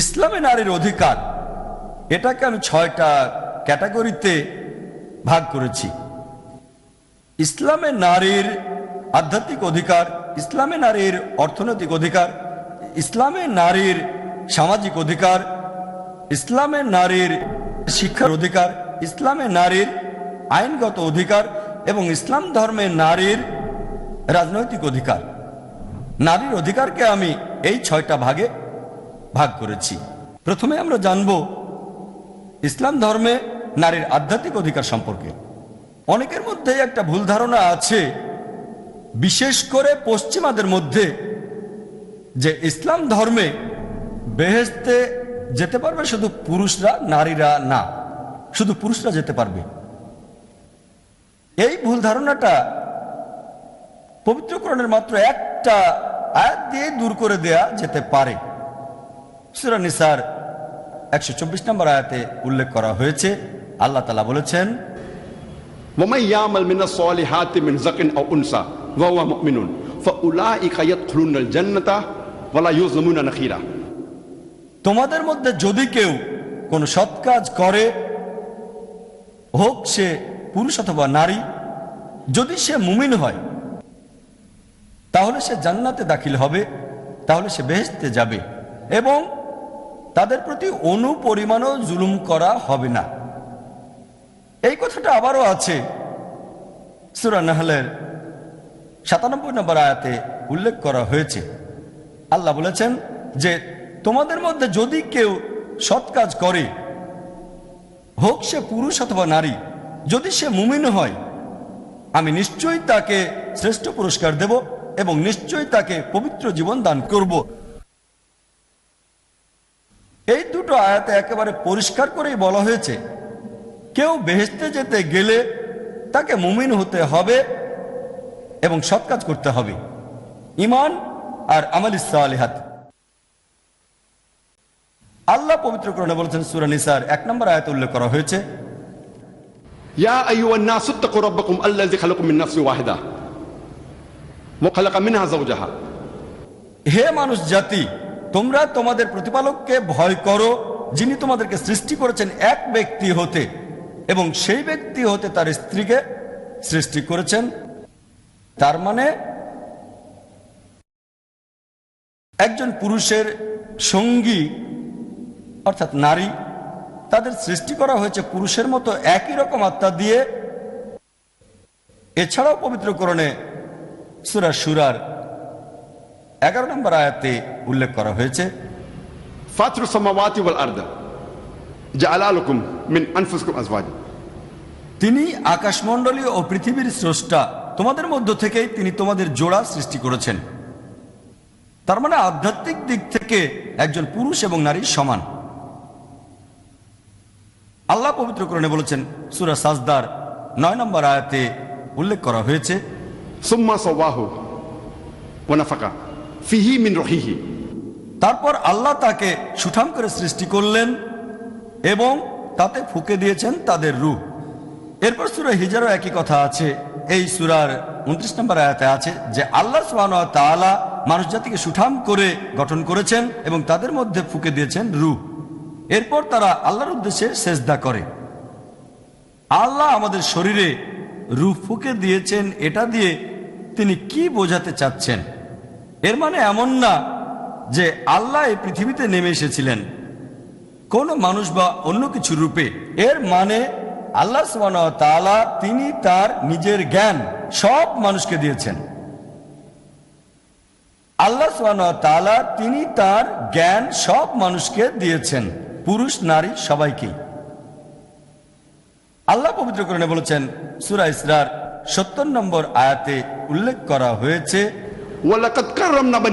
ইসলামে নারীর অধিকার, এটাকে আমি ছয়টা ক্যাটাগরিতে ভাগ করেছি। ইসলামে নারীর আধ্যাত্মিক অধিকার, ইসলামে নারীর অর্থনৈতিক অধিকার, ইসলামে নারীর সামাজিক অধিকার, ইসলামে নারীর শিক্ষার অধিকার, ইসলামে নারীর আইনগত অধিকার এবং ইসলাম ধর্মে নারীর রাজনৈতিক অধিকার। নারীর অধিকারকে আমি এই ছয়টা ভাগে ভাগ করেছি। প্রথমে আমরা জানব ইসলাম ধর্মে নারীর আধ্যাত্মিক অধিকার সম্পর্কে। অনেকের মধ্যে একটা ভুল ধারণা আছে, বিশেষ করে পশ্চিমাদের মধ্যে, যে ইসলাম ধর্মে বেহেস্তে যেতে পারবে শুধু পুরুষরা, নারীরা না, শুধু পুরুষরা যেতে পারবে। এই ভুল ধারণাটা পবিত্রকরণের মাত্র একটা আয়াত দিয়ে দূর করে দেয়া যেতে পারে। সুরানিসার একশো চব্বিশ নম্বর আয়াতে উল্লেখ করা হয়েছে। আল্লাহ তালা বলেছেন তোমাদের মধ্যে যদি কেউ কোন সৎ কাজ করে হোক সে পুরুষ অথবা নারী যদি সে মুমিন হয় তাহলে সে জান্নাতে দাখিল হবে তাহলে সে বেহেস্তে যাবে এবং তাদের প্রতি অনুপরিমাণও জুলুম করা হবে না। এই কথাটা আবারও আছে সুরা নাহলের সাতানব্বই নম্বর আয়াতে উল্লেখ করা হয়েছে। আল্লাহ বলেছেন যে, তোমাদের মধ্যে যদি কেউ সৎ কাজ করে, হোক সে পুরুষ অথবা নারী, যদি সে মুমিন হয়, আমি নিশ্চয়ই তাকে শ্রেষ্ঠ পুরস্কার দেব এবং নিশ্চয়ই তাকে পবিত্র জীবন দান করব এই দুটো আয়াতে একেবারে পরিষ্কার করেই বলা হয়েছে কেউ বেহেস্তে যেতে গেলে তাকে মুমিন হতে হবে এবং সৎ কাজ করতে হবে ইমান আর আমাল ইসালিহাত আল্লাহ পবিত্র করণে বলেছেন সুরা নিসার এক নম্বর আয়াত উল্লেখ করা হয়েছে يا ايها الناس اتقوا ربكم الذي خلقكم من نفس واحده وخلق منها زوجها হে মানুষ জাতি তোমরা তোমাদের প্রতিপালককে ভয় করো যিনি তোমাদেরকে সৃষ্টি করেছেন এক ব্যক্তি হতে এবং সেই ব্যক্তি হতে তার স্ত্রীকে সৃষ্টি করেছেন, তার মানে একজন পুরুষের সঙ্গী, অর্থাৎ নারী, তাদের সৃষ্টি করা হয়েছে পুরুষের মতো একই রকম আত্মা দিয়ে। এছাড়াও পবিত্রকরণে সুরা সুরার এগারো নম্বর আয়াতে উল্লেখ করা হয়েছে। ফাতরু সামাওয়াতি ওয়াল আরদা জালালুকুম মিন আনফুসকুম আজওয়াজ তিনি আকাশমণ্ডলী ও পৃথিবীর স্রষ্টা তোমাদের মধ্য থেকেই তিনি তোমাদের জোড়া সৃষ্টি করেছেন। তার মানে আধ্যাত্মিক দিক থেকে একজন পুরুষ এবং নারী সমান। আল্লাহ পবিত্র পবিত্রকরণে বলেছেন সুরা সাজদার নয় নম্বর আয়াতে উল্লেখ করা হয়েছে সুম্মা সবাহ ওনাফাকা ফিহি মিন রহিহি। তারপর আল্লাহ তাকে সুঠাম করে সৃষ্টি করলেন এবং তাতে ফুকে দিয়েছেন তাদের রূপ এরপর সুরা হিজারও একই কথা আছে। এই সুরার উনত্রিশ নম্বর আয়াতে আছে যে আল্লাহ তাআলা মানুষ জাতিকে সুঠাম করে গঠন করেছেন এবং তাদের মধ্যে ফুকে দিয়েছেন রূপ এরপর তারা আল্লাহর উদ্দেশ্যে সেজদা করে। আল্লাহ আমাদের শরীরে রূহ ফুকে দিয়েছেন, এটা দিয়ে তিনি কি বোঝাতে চাচ্ছেন? এর মানে এমন না যে আল্লাহ এই পৃথিবীতে নেমে এসেছিলেন। কোন মানুষ বা অন্য কিছু রূপে। এর মানে আল্লাহ তালা তিনি তার নিজের জ্ঞান সব মানুষকে দিয়েছেন। আল্লাহ তালা তিনি তার জ্ঞান সব মানুষকে দিয়েছেন, পুরুষ, নারী সবাইকে আল্লাহ পবিত্র করণে বলেছেন, সুরা ইসরার সত্তর নম্বর আয়াতে উল্লেখ করা হয়েছে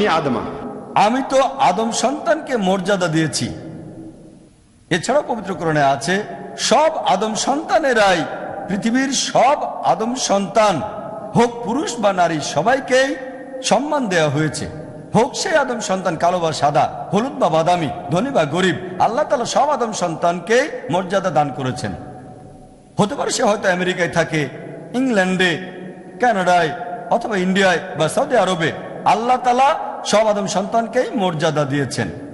আদমা। আমি তো আদম সন্তানকে মর্যাদা দিয়েছি। এছাড়াও পবিত্রকরণে আছে, সব আদম সন্তানেরাই পৃথিবীর সব আদম সন্তান, হোক পুরুষ বা নারী, সবাইকেই সম্মান দেওয়া হয়েছে। হোক সেই আদম সন্তান কালো বা সাদা, হলুদ বা বাদামি, ধনী বা গরিব, আল্লাহ তালা সব আদম সন্তানকে মর্যাদা দান করেছেন। হতে পারে সে হয়তো আমেরিকায় থাকে, ইংল্যান্ডে, কানাডায় অথবা ইন্ডিয়ায় বা সৌদি আরবে, আল্লাহ তালা সব আদম সন্তানকেই মর্যাদা দিয়েছেন।